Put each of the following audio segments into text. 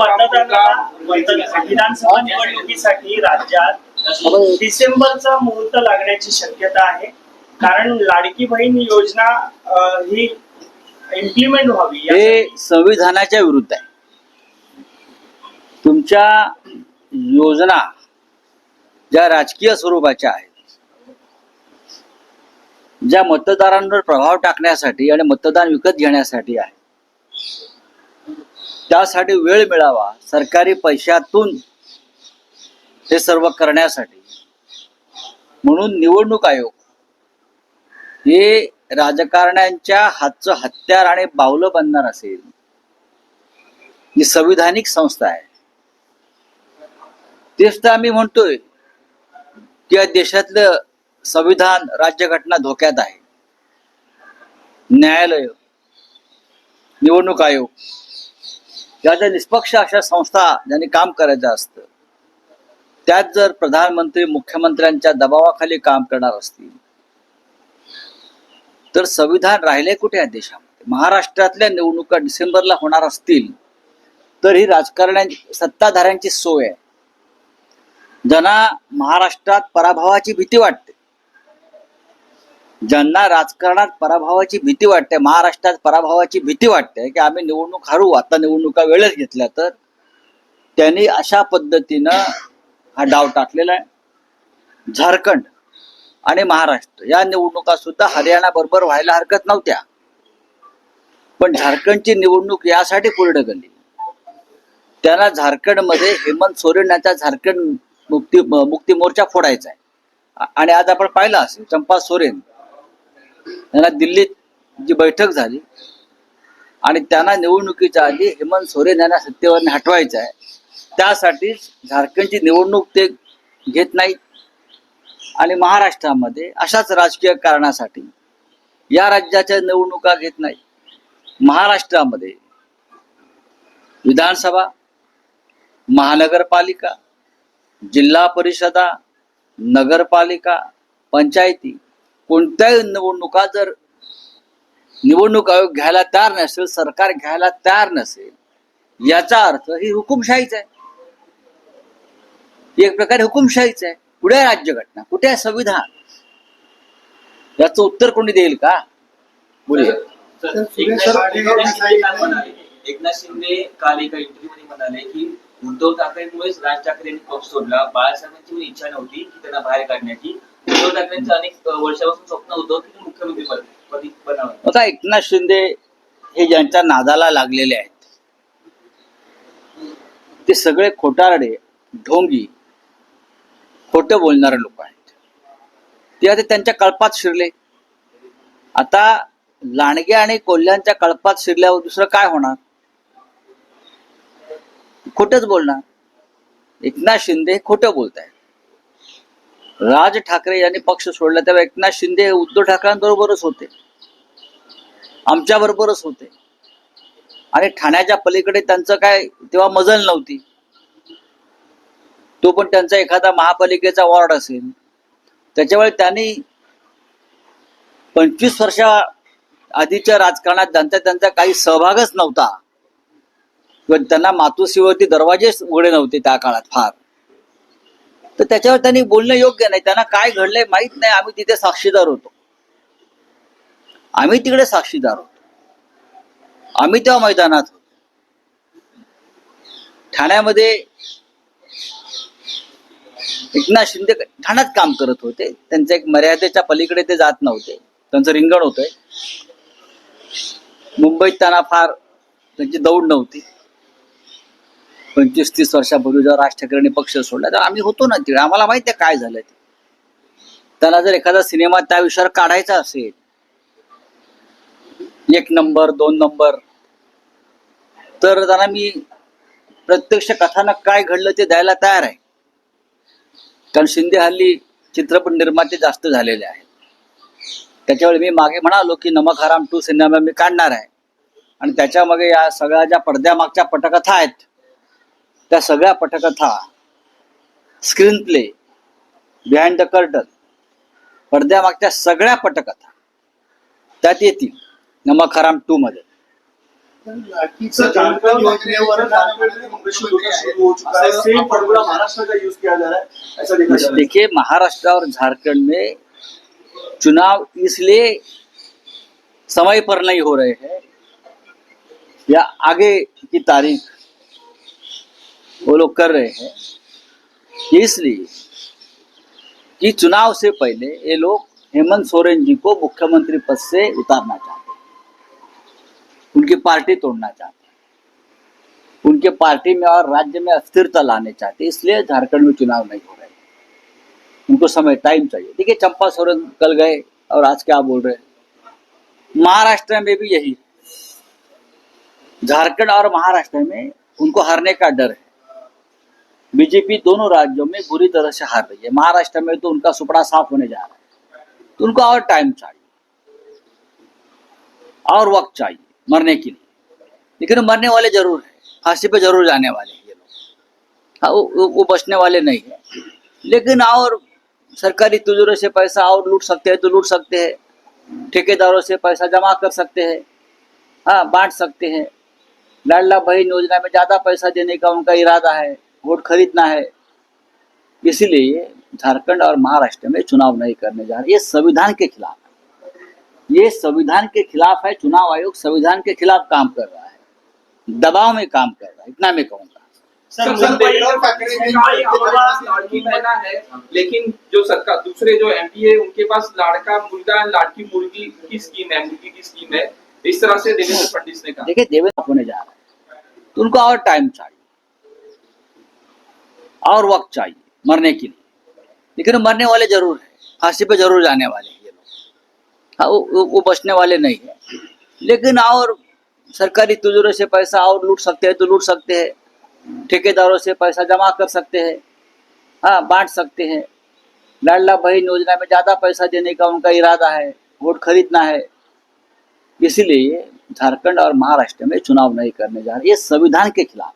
मतदानाला विधानसभा निवडणुकीसाठी राज्यात डिसेंबरचा मुहूर्त लागण्याची शक्यता आहे. कारण लाडकी बहीण योजना अं, ही इम्प्लिमेंट व्हावी हे यासाठी. संविधानाच्या विरुद्ध आहे. तुमच्या योजना ज्या राजकीय स्वरूपाच्या आहेत ज्या मतदारांवर प्रभाव टाकण्यासाठी आणि मतदान विकत घेण्यासाठी आहे त्यासाठी वेळ मिळावा सरकारी पैशातून हे सर्व करण्यासाठी. म्हणून निवडणूक आयोग हे राजकारण्यांच्या हातचं हत्यार आणि बावलं बनणार असेल. ही संविधानिक संस्था आहे. तेच तर आम्ही म्हणतोय की या देशातलं संविधान राज्यघटना धोक्यात आहे. न्यायालय निवडणूक आयोग. ज्या निष्पक्ष अशा संस्था ज्यांनी काम करायचं असतं त्यात जर प्रधानमंत्री मुख्यमंत्र्यांच्या दबावाखाली काम करणार असतील तर संविधान राहिले कुठे या देशामध्ये? महाराष्ट्रातल्या निवडणुका डिसेंबरला होणार असतील तर ही राजकारण्यांची सत्ताधाऱ्यांची सोय आहे. ज्यांना महाराष्ट्रात पराभवाची भीती वाटते ज्यांना राजकारणात पराभवाची भीती वाटते महाराष्ट्रात पराभवाची भीती वाटते की आम्ही निवडणूक हरू आता निवडणुका वेळच घेतल्या तर त्यांनी अशा पद्धतीनं हा डाव टाकलेला आहे. झारखंड आणि महाराष्ट्र या निवडणुका सुद्धा हरियाणा बरोबर व्हायला हरकत नव्हत्या. पण झारखंडची निवडणूक यासाठी पुढे ढकलली त्यांना झारखंडमध्ये हेमंत सोरेन यांचा झारखंड मुक्ती मुक्ती मोर्चा फोडायचा आहे. आणि आज आपण पाहिलं असेल चंपा सोरेन त्यांना दिल्लीत जी बैठक झाली आणि त्यांना निवडणुकीच्या आधी हेमंत सोरेन यांना सत्तेवर हटवायचं आहे. त्यासाठीच झारखंडची निवडणूक ते घेत नाहीत. आणि महाराष्ट्रामध्ये अशाच राजकीय कारणासाठी या राज्याच्या निवडणुका घेत नाहीत. महाराष्ट्रामध्ये विधानसभा महानगरपालिका जिल्हा परिषदा नगरपालिका पंचायती कोणत्याही निवडणुका जर निवडणूक आयोग घ्यायला तयार नसेल सरकार घ्यायला तयार नसेल याचा अर्थ ही हुकुमशाहीच आहे. एक प्रकारे हुकुमशाहीच आहे. कुठे आहे राज्यघटना? कुठे आहे संविधान? याचं उत्तर कोणी देईल का? बोलूया. सर एकनाथ शिंदे काल एका इंटरव्ह्यू मध्ये म्हणाले की उद्धव ठाकरेंमुळेच राज ठाकरे यांनी पक्ष सोडला. बाळासाहेबांची इच्छा नव्हती की त्यांना बाहेर काढण्याची. उद्धव ठाकरेंचं अनेक वर्षापासून स्वप्न होतं की मुख्यमंत्री बनावं. आता एकनाथ शिंदे हे ज्यांच्या नादाला लागलेले आहेत ते सगळे खोटारडे ढोंगी खोट बोलणारे लोक आहेत. ते आता त्यांच्या कळपात शिरले. आता लांडगे आणि कोल्ह्यांच्या कळपात शिरल्यावर दुसरं काय होणार? खोटच बोलणार. एकनाथ शिंदे खोटं बोलत आहेत राज ठाकरे यांनी पक्ष सोडला तेव्हा एकनाथ शिंदे हे उद्धव ठाकरेंबरोबरच होते. आमच्या बरोबरच होते. आणि ठाण्याच्या पलीकडे त्यांचं काय तेव्हा मजल नव्हती. तो पण त्यांचा एखादा महापालिकेचा वॉर्ड असेल. त्याच्यामुळे त्यांनी पंचवीस वर्षा आधीच्या राजकारणात त्यांचा त्यांचा काही सहभागच नव्हता. किंवा त्यांना मातोश्रीवरती दरवाजेच उघडे नव्हते त्या काळात फार. तर त्याच्यावर त्यांनी बोलणं योग्य नाही. त्यांना काय घडलंय माहीत नाही. आम्ही तिथे साक्षीदार होतो. आम्ही तिकडे साक्षीदार होतो. आम्ही तेव्हा मैदानात होतो. ठाण्यामध्ये एकनाथ शिंदे ठाण्यात काम करत होते. त्यांच्या एक मर्यादेच्या पलीकडे ते जात नव्हते. त्यांचं रिंगण होतंय. मुंबईत त्यांना फार त्यांची दौड नव्हती. पंचवीस तीस वर्षापूर्वी जेव्हा राज ठाकरेंनी पक्ष सोडला तर आम्ही होतो ना तिकडे. आम्हाला माहिती आहे काय झालं ते. त्याला जर एखादा सिनेमा त्या विषयावर काढायचा असेल एक नंबर दोन नंबर तर त्यांना मी प्रत्यक्ष कथानक काय घडलं ते द्यायला तयार आहे. कारण शिंदे हल्ली चित्रपट निर्माते जास्त झालेले आहेत. त्याच्यावेळी मी मागे म्हणालो की नमक हराम टू सिनेमा मी काढणार आहे. आणि त्याच्यामागे या सगळ्या ज्या पडद्यामागच्या पटकथा आहेत त्या सगळ्या पटकथा screenplay behind the curtain पडद्यामागच्या सगळ्या पटकथा त्यात येतील. नमक हराम टू मध्ये. लाडकीचं जाणकार योजनेवर नारायण मुख्यमंत्री आहेत. असा सेम फॉर्म्युला महाराष्ट्र का यूज किया जा रहा है ऐसा देखा जा रहा है देखिए महाराष्ट्र और झारखंड में चुनाव इसलिए समय पर नहीं हो रहे हैं. या आगे की तारीख वो लोग कर रहे हैं। इसलिए कि चुनाव से पहले ये लोग हेमंत सोरेन जी को मुख्यमंत्री पद से उतारना चाहते हैं। उनकी पार्टी तोड़ना चाहते हैं। उनके पार्टी में और राज्य में अस्थिरता लाने चाहते हैं, इसलिए झारखंड में चुनाव नहीं हो रहे उनको समय टाइम चाहिए। देखिए, चंपा सोरेन कल गए और आज क्या बोल रहे महाराष्ट्र में भी यही। झारखंड और महाराष्ट्र में उनको हारने का डर है। बीजेपी दोनों राज्यों में बुरी तरह से हार रही है। महाराष्ट्र में तो उनका सुपड़ा साफ़ होने जा रहा है। तो उनको और टाइम चाहिए। और वक्त चाहिए मरने के लिए। लेकिन मरने वाले ज़रूर है। फांसी पे ज़रूर जाने वाले हैं ये लोग। हाँ वो, वो, बचने वाले नहीं है। लेकिन और सरकारी तिजोरी से पैसा और लूट सकते हैं तो लूट सकते हैं। ठेकेदारों से पैसा जमा कर सकते हैं। हाँ बांट सकते हैं। लाडला बहन योजना में ज़्यादा पैसा देने का उनका इरादा है। वोट खरीदना है। इसीलिए झारखंड और महाराष्ट्र में चुनाव नहीं करने जा रहे। ये संविधान के खिलाफ है। ये संविधान के खिलाफ है। चुनाव आयोग संविधान के खिलाफ काम कर रहा है। दबाव में काम कर रहा है। इतना मैं कहूँगा। है। लेकिन जो सरकार दूसरे जो एमपी है उनके पास लाड़का मुर्गा लाड़की मुर्गी की स्कीम है मुर्गी की स्कीम है। इस तरह से देवेंद्र फडणवीस ने कहा। देखिए देवेंद्र होने जा रहा है। तो उनको और टाइम चाहिए। और वक्त चाहिए मरने के लिए। लेकिन मरने वाले ज़रूर है फांसी पे ज़रूर जाने वाले हैं ये लोग। हाँ वो, बचने वाले नहीं है। लेकिन और सरकारी तिजोरी से पैसा और लूट सकते हैं तो लूट सकते हैं। ठेकेदारों से पैसा जमा कर सकते हैं। हाँ बांट सकते हैं। लाडला बहन योजना में ज़्यादा पैसा देने का उनका इरादा है वोट खरीदना है। इसीलिए झारखंड और महाराष्ट्र में चुनाव नहीं करने जा रहे। ये संविधान के खिलाफ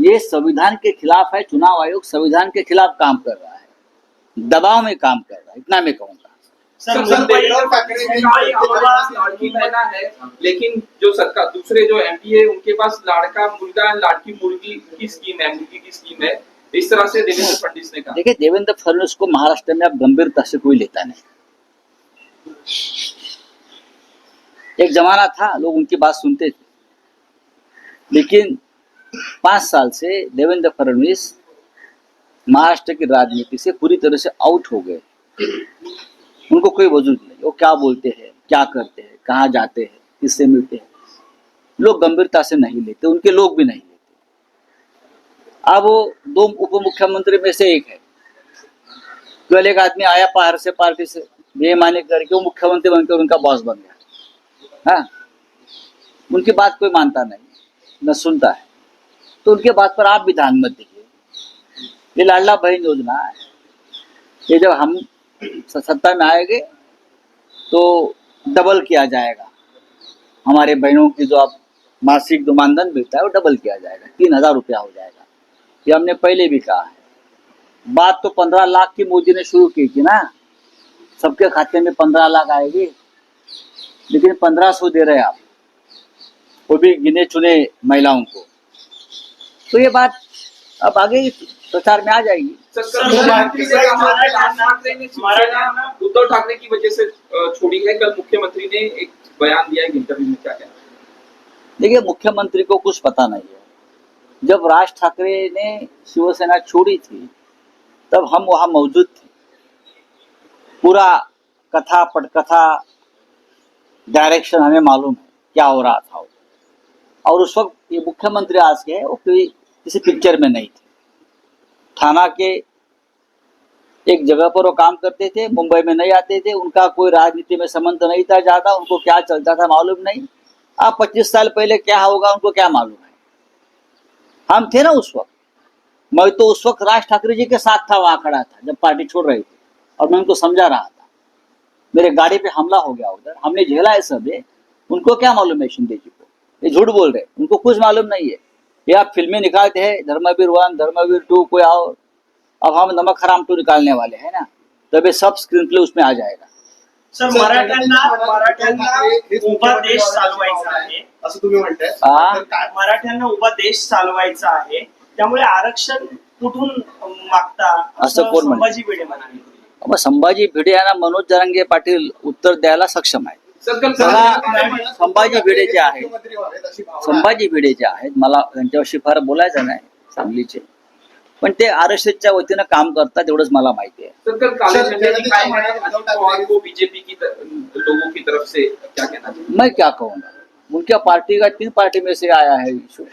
ये संविधान के खिलाफ है चुनाव आयोग संविधान के खिलाफ काम कर रहा है। दबाव में काम कर रहा है इतना मैं कहूँगा। है लेकिन जो सरकार दूसरे जो एमपी है उनके पास लाड़का मुर्गा लाड़की मुर्गी की स्कीम है मुर्गी की स्कीम है। इस तरह से देवेंद्र फडणवीस ने कहा। देखिए देवेंद्र फडणवीस को महाराष्ट्र में अब गंभीरता से कोई लेता नहीं। एक जमाना था लोग उनकी बात सुनते थे। लेकिन पाँच साल से देवेंद्र फडणवीस महाराष्ट्र की राजनीति से पूरी तरह से आउट हो गए। उनको कोई वजूद नहीं। वो क्या बोलते हैं, क्या करते हैं, कहाँ जाते हैं, किससे मिलते हैं। लोग गंभीरता से नहीं लेते, उनके लोग भी नहीं लेते। अब वो दो उप मुख्यमंत्री में से एक है। केवल एक आदमी आया बाहर से पार्टी से बेईमानी करके वो मुख्यमंत्री बनकर उनका बॉस बन गया। हाँ? उनकी बात कोई मानता नहीं, न सुनता है। तो उनके बात पर आप भी ध्यान मत दीजिए। ये लाडला बहन योजना है। ये जब हम सत्ता में आएँगे तो डबल किया जाएगा। हमारे बहनों की जो आप मासिक जो मानधन मिलता है, वो डबल किया जाएगा। तीन हज़ार रुपया हो जाएगा। ये हमने पहले भी कहा है। बात तो पंद्रह लाख की मोदी ने शुरू की थी ना। सबके खाते में पंद्रह लाख आएगी। लेकिन पंद्रह सौ दे रहे आप। वो भी गिने चुने महिलाओं को। तो ये बात अब आगे प्रचार में आ जाएगी। उद्धव ठाकरे की वजह से छोड़ी है। कल मुख्यमंत्री ने एक बयान दिया एक इंटरव्यू में क्या कहना देखिए मुख्यमंत्री को कुछ पता नहीं है। जब राज ठाकरे ने शिवसेना छोड़ी थी तब हम वहाँ मौजूद थे। पूरा कथा पटकथा डायरेक्शन हमें मालूम है क्या हो रहा था। और उस वक्त ये मुख्यमंत्री आज के वो कोई किसी पिक्चर में नहीं थे। थाना के एक जगह पर वो काम करते थे, मुंबई में नहीं आते थे, उनका कोई राजनीति में संबंध नहीं था ज़्यादा, उनको क्या चलता था मालूम नहीं। अब पच्चीस साल पहले क्या होगा, उनको क्या मालूम है? हम थे ना उस वक्त। मैं तो उस वक्त राज ठाकरे जी के साथ था, वहाँ खड़ा था, जब पार्टी छोड़ रही थी। और मैं उनको समझा रहा था। मेरे गाड़ी पे हमला हो गया उधर। हमने झेला है सब उनको क्या मालूम है शिंदे जी को? ये झूठ बोल रहे उनको कुछ मालूम नहीं है। ये आप फिल्में निकालते हैं धर्मवीर वन धर्मवीर टू कोई और अब हम नमक हराम टू निकालने वाले हैं ना तब ये सब स्क्रीन प्ले उसमें आ जाएगा। सर मराठ्यांना मराठ्यांना उभा देश चालवायचा आहे. असं तुम्ही म्हणताय. हा. तर काय? मराठ्यांना उभा देश चालवायचा आहे. त्यामुळे आरक्षण कुठून मागता? असं कोण? संभाजी भिडे म्हणाले. मग संभाजी भिडे यांना मनोज जरांगे पाटील उत्तर द्यायला सक्षम आहे मला संभाजी भिडे जे आहेत. संभाजी भिडे जे आहेत मला त्यांच्याविषयी फार बोलायचं नाही सांगलीचे. पण ते आर एस एसच्या वतीनं काम करतात एवढंच मला माहिती आहे. मैं क्या कहूँगा उनके पार्टी का तीन पार्टी में से आया है इशू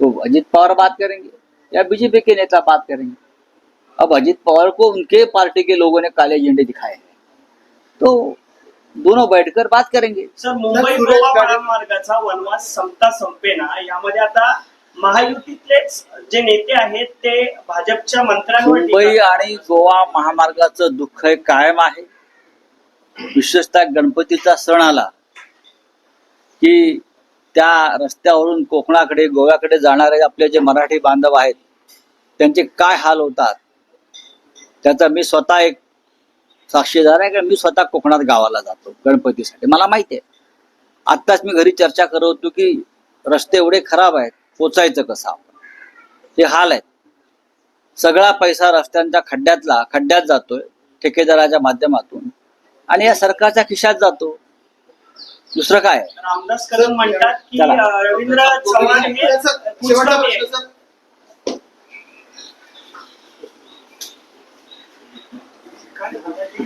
तो अजीत पवार बात करेंगे या बीजेपी के नेता बात करेंगे? अब अजीत पवार को उनके पार्टी के लोगों ने काले झंडे दिखाए हैं। तो दोनों बैठकर बात करेंगे। सर मुंबई गोवा महामार्गाचा वनवास संपता संपेना यामध्ये आता महायुतीतलेच जे नेते आहेत ते भाजपच्या मंत्र्यांवर मुंबई आणि गोवा महामार्गाचं दुःख हे कायम आहे. विशेषतः गणपतीचा सण आला की त्या रस्त्यावरून कोकणाकडे गोव्याकडे जाणारे आपले जे मराठी बांधव आहेत त्यांचे काय हाल होतात त्याचा मी स्वतः एक साक्षीदार आहे कारण मी स्वतः कोकणात गावाला जातो गणपतीसाठी. मला माहिती आहे. आत्ताच मी घरी चर्चा करत होतो की रस्ते एवढे खराब आहेत पोचायचं कसं आपण? हे हाल आहेत. सगळा पैसा रस्त्यांच्या खड्ड्यातला खड्ड्यात जातोय ठेकेदाराच्या माध्यमातून. आणि या सरकारच्या खिशात जातो. दुसरं काय? रामदास कदम म्हणतात की Ravindra Chavan Kind of a